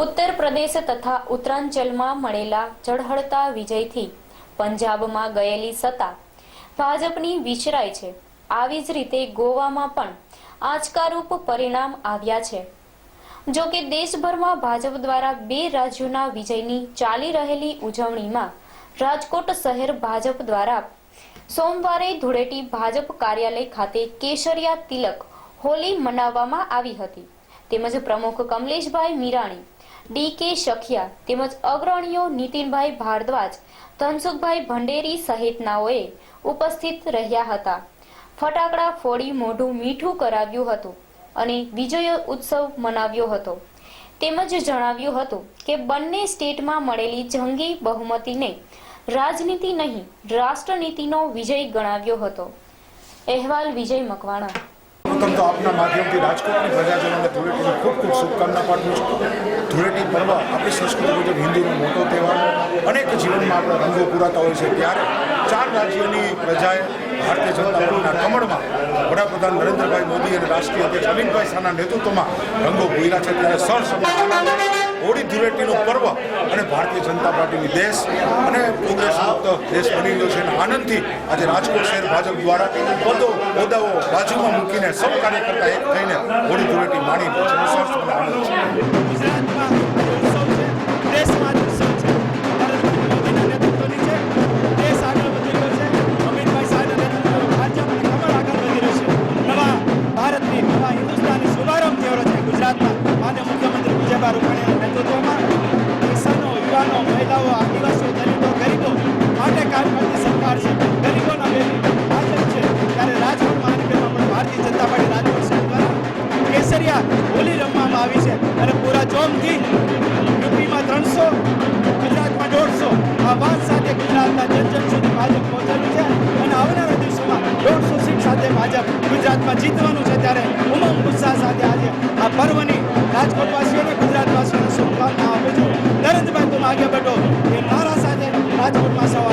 ઉત્તર પ્રદેશ તથા ઉત્તરાંચલમાં મળેલા ઝળહળતા વિજયથી પંજાબમાં ગયેલી સત્તા ભાજપની વિચરાય છે. આવી જ રીતે ગોવામાં પણ આંચકારૂપ પરિણામ આવ્યા છે. જો કે દેશભરમાં ભાજપ દ્વારા બે રાજ્યોના વિજયની ચાલી રહેલી ઉજવણીમાં રાજકોટ શહેર ભાજપ દ્વારા સોમવારે ધૂળેટી ભાજપ કાર્યાલય ખાતે કેસરિયા તિલક હોલી મનાવવામાં આવી હતી. તેમજ પ્રમુખ કમલેશભાઈ મીરાણી ડી કે શખિયા તેમજ અગ્રણીઓ નીતિનભાઈ ભારદ્વાજ, ધનસુખભાઈ ભંડેરી સહિતનાઓએ ઉપસ્થિત રહ્યા હતા. ફટાકડા ફોડી મોઢું મીઠું કરાવ્યું હતું અને વિજય ઉત્સવ મનાવ્યો હતો. તેમજ જણાવ્યું હતું કે બંને સ્ટેટમાં મળેલી જંગી બહુમતીને રાજનીતિ નહીં, રાષ્ટ્રનીતિનો વિજય ગણાવ્યો હતો. અહેવાલ વિજય મકવાણા. પ્રથમ તો આપના માધ્યમથી રાજકોટની પ્રજાજનોને ધૂળેટીની ખૂબ ખૂબ શુભકામના પાઠવું છું. ધૂળેટી પર્વ આપણી સંસ્કૃતિ મુજબ હિન્દુનો મોટો તહેવાર. અનેક જીવનમાં આપણા રંગો પૂરાતા હોય છે. ત્યારે ચાર રાજ્યોની પ્રજાએ ભારતીય જનતા પાર્ટીના કમળમાં વડાપ્રધાન નરેન્દ્રભાઈ મોદી અને રાષ્ટ્રીય અધ્યક્ષ અમિતભાઈ શાહના નેતૃત્વમાં રંગો પૂર્યા છે. ત્યારે સર હોળી ધૂળેટીનું પર્વ અને ભારતીય જનતા પાર્ટીની દેશ અને દેશ બની રહ્યો છે અને આનંદથી આજે રાજકોટ શહેર ભાજપ દ્વારા બધો હોદ્દાઓ બાજુમાં મૂકીને સૌ કાર્યકર્તા એક થઈને હોળી ધૂળેટી માણી આનંદ રહ્યો છે. રહ્યું છે ગુજરાતમાં. માન્ય મુખ્યમંત્રી વિજયભાઈ રૂપાણીના નેતૃત્વમાં કિસાનો, યુવાનો, મહિલાઓ, આદિવાસીઓ કામ કરતી સરકાર છે. ગરીબોના બેબી ભાજપ છે. ત્યારે રાજકોટમાં આની પહેલા પણ ભારતીય જનતા પાર્ટી રાજકોટ દ્વારા કેસરિયા હોલી રમવામાં આવી છે. અને પૂરા જોમથી યુપીમાં ત્રણસો, ગુજરાતમાં દોઢસો. આ વાત સાથે ગુજરાતના જન જન સુધી ભાજપ પહોંચેલું છે. અને આવનારા દિવસોમાં દોઢસો સીટ સાથે ભાજપ ગુજરાતમાં જીતવાનું છે. ત્યારે ઉમંગ ઉત્સાહ સાથે આજે આ પર્વની રાજકોટવાસીઓને ગુજરાતવાસીઓને શુભકામના આપું છું. નરેન્દ્રભાઈ, તું આગળ બેઠો. એ નારા સાથે રાજકોટમાં સૌ